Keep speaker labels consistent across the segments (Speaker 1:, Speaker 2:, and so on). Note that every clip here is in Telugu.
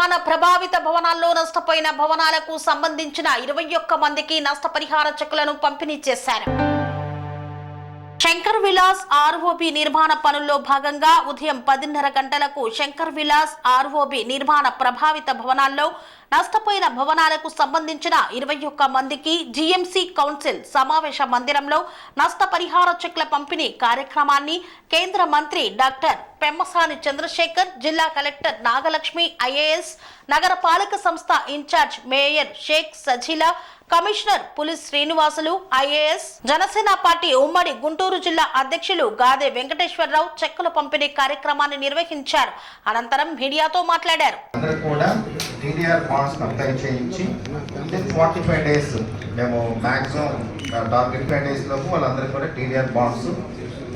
Speaker 1: నిర్మాణ ప్రభావిత భవనాల్లో నష్టపోయిన భవనాలకు సంబంధించిన ఇరవై ఒక్క మందికి నష్టపరిహార చెక్కులను పంపిణీ చేశారు. శంకర్ విలాస్ ఆర్ఓబి నిర్మాణ పనుల్లో భాగంగా ఉదయం పదిన్నర గంటలకు శంకర్ విలాస్ ఆర్ఓబి నిర్మాణ ప్రభావిత భవనాల్లో నష్టపోయిన భవనాలకు సంబంధించిన ఇరవై ఒక్క మందికి జీఎంసీ కౌన్సిల్ సమావేశ మందిరంలో నష్టపరిహార చెక్ల పంపిణీ కార్యక్రమాన్ని కేంద్ర మంత్రి డాక్టర్ పెమ్మసాని చంద్రశేఖర్ జిల్లా కలెక్టర్ నాగలక్ష్మి ఐఏఎస్ నగరపాలక సంస్థ in-charge mayor Sheikh Sajila commissioner పులిస్ Srinivasulu IAS Janasena party ఉమ్మడి గుంటూరు జిల్లా అధ్యక్షులు గాదే వెంకటేశ్వరరావు చెక్కుల పంపిణీ కార్యక్రమాన్ని నిర్వహించారు. అనంతరం మీడియాతో మాట్లాడారు.
Speaker 2: టీడీఆర్ బాండ్స్ అప్లై చేయించి విత్ ఫార్టీ ఫైవ్ డేస్ మేము మ్యాక్సిమం టార్గెట్ ఫైవ్ డేస్ లోపు వాళ్ళందరికీ కూడా టీడీఆర్ బాండ్స్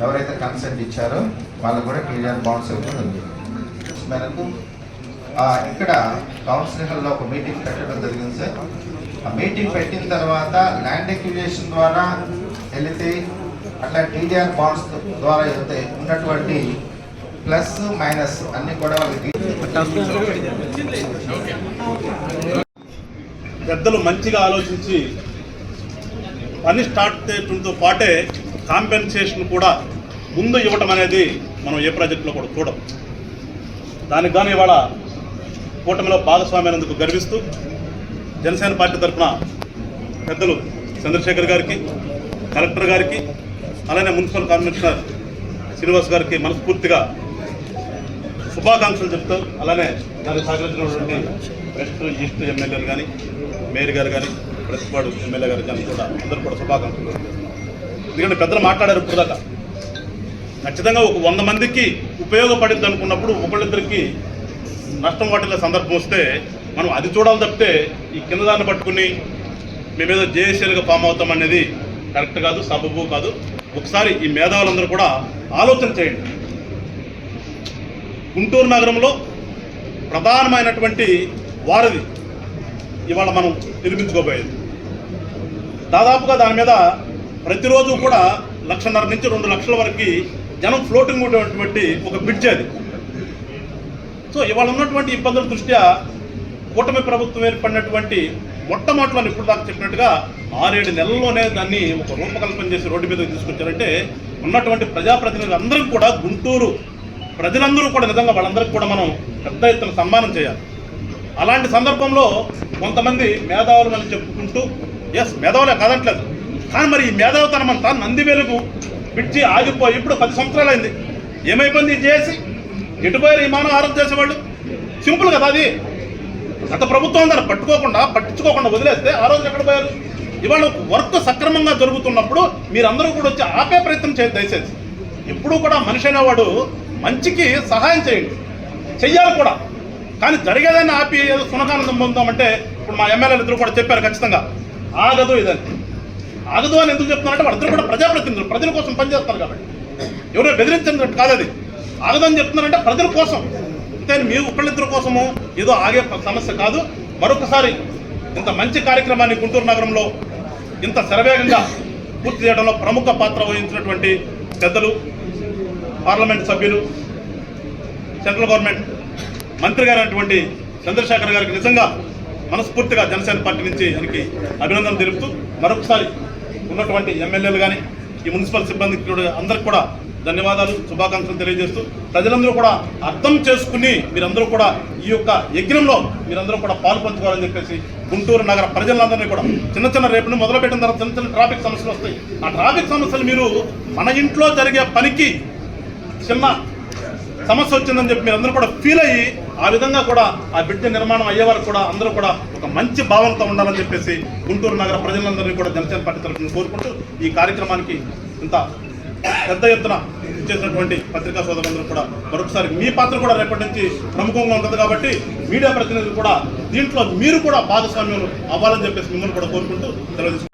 Speaker 2: ఎవరైతే కన్సెంట్ ఇచ్చారో వాళ్ళకు కూడా టీడీఆర్ బాండ్స్ ఇవ్వడం ఉంది మేరకు ఇక్కడ కౌన్సిలింగ్ హాల్లో ఒక మీటింగ్ పెట్టడం జరిగింది సార్. ఆ మీటింగ్ పెట్టిన తర్వాత ల్యాండ్ ఎక్విజేషన్ ద్వారా వెళితే అట్లా టీడీఆర్ బాండ్స్ ద్వారా ఉన్నటువంటి ప్లస్ మైనస్ అన్ని కూడా వాళ్ళకి
Speaker 3: పెద్దలు మంచిగా ఆలోచించి పని స్టార్ట్ చేయడంతో పాటే కాంపెన్సేషన్ కూడా ముందు ఇవ్వటం అనేది మనం ఏ ప్రాజెక్టులో కూడా చూడం దానికి కానీ ఇవాళ కూటమిలో అనేందుకు గర్విస్తూ జనసేన పార్టీ తరఫున పెద్దలు చంద్రశేఖర్ గారికి కలెక్టర్ గారికి అలానే మున్సిపల్ కమిషనర్ శ్రీనివాస్ గారికి మనస్ఫూర్తిగా శుభాకాంక్షలు చెప్తూ అలానే దానికి సహకరించినటువంటి వెస్ట్ ఈస్ట్ ఎమ్మెల్యేలు కానీ మేయర్ గారు కానీ ప్రతిపాడు ఎమ్మెల్యే గారు కానీ కూడా అందరూ కూడా శుభాకాంక్షలు ఎందుకంటే పెద్దలు మాట్లాడారు ఇప్పుడు ఖచ్చితంగా ఒక వంద మందికి ఉపయోగపడింది అనుకున్నప్పుడు ఒకళ్ళిద్దరికి నష్టం వాటిల్లే సందర్భం వస్తే మనం అది చూడాలి తప్పితే ఈ కింద దాన్ని పట్టుకుని మేమేదో జేఏసీలుగా ఫామ్ అవుతాం అనేది కరెక్ట్ కాదు సబబు కాదు. ఒకసారి ఈ మేధావులందరూ కూడా ఆలోచన చేయండి. గుంటూరు నగరంలో ప్రధానమైనటువంటి వారధి ఇవాళ మనం నిర్మించుకోబోయేది. దాదాపుగా దాని మీద ప్రతిరోజు కూడా లక్షన్నర నుంచి రెండు లక్షల వరకు జనం ఫ్లోటింగ్ ఉండేటువంటి ఒక బ్రిడ్జ్ అది. సో ఇవాళ ఉన్నటువంటి ఇబ్బందుల దృష్ట్యా కూటమి ప్రభుత్వం ఏర్పడినటువంటి మొట్టమొదటిలో ఇప్పుడు దాకా చెప్పినట్టుగా ఆరేడు నెలల్లోనే దాన్ని ఒక రూపకల్పన చేసి రోడ్డు మీదకి తీసుకొచ్చారంటే ఉన్నటువంటి ప్రజాప్రతినిధులు అందరం కూడా గుంటూరు ప్రజలందరూ కూడా నిజంగా వాళ్ళందరికీ కూడా మనం పెద్ద ఎత్తున సన్మానం చేయాలి. అలాంటి సందర్భంలో కొంతమంది మేధావులు అని చెప్పుకుంటూ ఎస్ మేధావులే కాదట్లేదు. కానీ మరి ఈ మేధావుతనం అంతా నంది వెలుగు పిచ్చి ఆగిపోయి ఇప్పుడు పది సంవత్సరాలు అయింది. ఏమైపోయింది చేసి ఎటుపోయారు ఈ మానవ ఆరోగ్య చేసేవాళ్ళు సింపుల్ కదా అది. గత ప్రభుత్వం దాన్ని పట్టుకోకుండా పట్టించుకోకుండా వదిలేస్తే ఆ రోజు ఎక్కడ పోయారు? ఇవాళ వర్క్ సక్రమంగా జరుగుతున్నప్పుడు మీరందరూ కూడా వచ్చి ఆపే ప్రయత్నం చేయదు దయచేసి. ఎప్పుడూ కూడా మనిషి అనేవాడు మంచికి సహాయం చేయండి. చెయ్యాలి కూడా. కానీ జరిగేదాన్ని ఆపి ఏదో సునకానందం పొందామంటే ఇప్పుడు మా ఎమ్మెల్యేలు ఇద్దరు కూడా చెప్పారు ఖచ్చితంగా. ఆగదు ఇదని. ఆగదు అని ఎందుకు చెప్తున్నారంటే వాళ్ళిద్దరు కూడా ప్రజాప్రతినిధులు ప్రజల కోసం పనిచేస్తారు కాబట్టి. ఎవరో బెదిరించినట్టు కాదు అది. ఆగదు అని చెప్తున్నారంటే ప్రజల కోసం. అంతే మీ ఒకళ్ళిద్దరి కోసము ఏదో ఆగే సమస్య కాదు. మరొకసారి ఇంత మంచి కార్యక్రమాన్ని గుంటూరు నగరంలో ఇంత శరవేగంగా పూర్తి చేయడంలో ప్రముఖ పాత్ర వహించినటువంటి పెద్దలు పార్లమెంట్ సభ్యులు సెంట్రల్ గవర్నమెంట్ మంత్రి గారైనటువంటి చంద్రశేఖర్ గారికి నిజంగా మనస్ఫూర్తిగా జనసేన పార్టీ నుంచి ఆయనకి అభినందన తెలుపుతూ మరొకసారి ఉన్నటువంటి ఎమ్మెల్యేలు కానీ ఈ మున్సిపల్ సిబ్బందికి కూడా అందరికి కూడా ధన్యవాదాలు శుభాకాంక్షలు తెలియజేస్తూ ప్రజలందరూ కూడా అర్థం చేసుకుని మీరందరూ కూడా ఈ యొక్క యజ్ఞంలో మీరందరూ కూడా పాలు పంచుకోవాలని చెప్పేసి గుంటూరు నగర ప్రజలందరినీ కూడా చిన్న చిన్న రేపును మొదలుపెట్టిన తర్వాత చిన్న చిన్న ట్రాఫిక్ సమస్యలు వస్తాయి. ఆ ట్రాఫిక్ సమస్యలు మీరు మన ఇంట్లో జరిగే పనికి చిన్న సమస్య వచ్చిందని చెప్పి మీరు అందరూ కూడా ఫీల్ అయ్యి ఆ విధంగా కూడా ఆ బిడ్డ నిర్మాణం అయ్యే వరకు కూడా అందరూ కూడా ఒక మంచి భావనతో ఉండాలని చెప్పేసి గుంటూరు నగర ప్రజలందరినీ కూడా జనసేన పార్టీ తరఫున కోరుకుంటూ ఈ కార్యక్రమానికి ఇంత పెద్ద ఎత్తున చేసినటువంటి పత్రికా సోదరులందరూ కూడా మరొకసారి మీ పాత్ర కూడా రేపటి నుంచి ప్రముఖంగా ఉంటుంది కాబట్టి మీడియా ప్రతినిధులు కూడా దీంట్లో మీరు కూడా భాగస్వామ్యం అవ్వాలని చెప్పేసి మిమ్మల్ని కూడా కోరుకుంటూ తెలియజేసుకుంటారు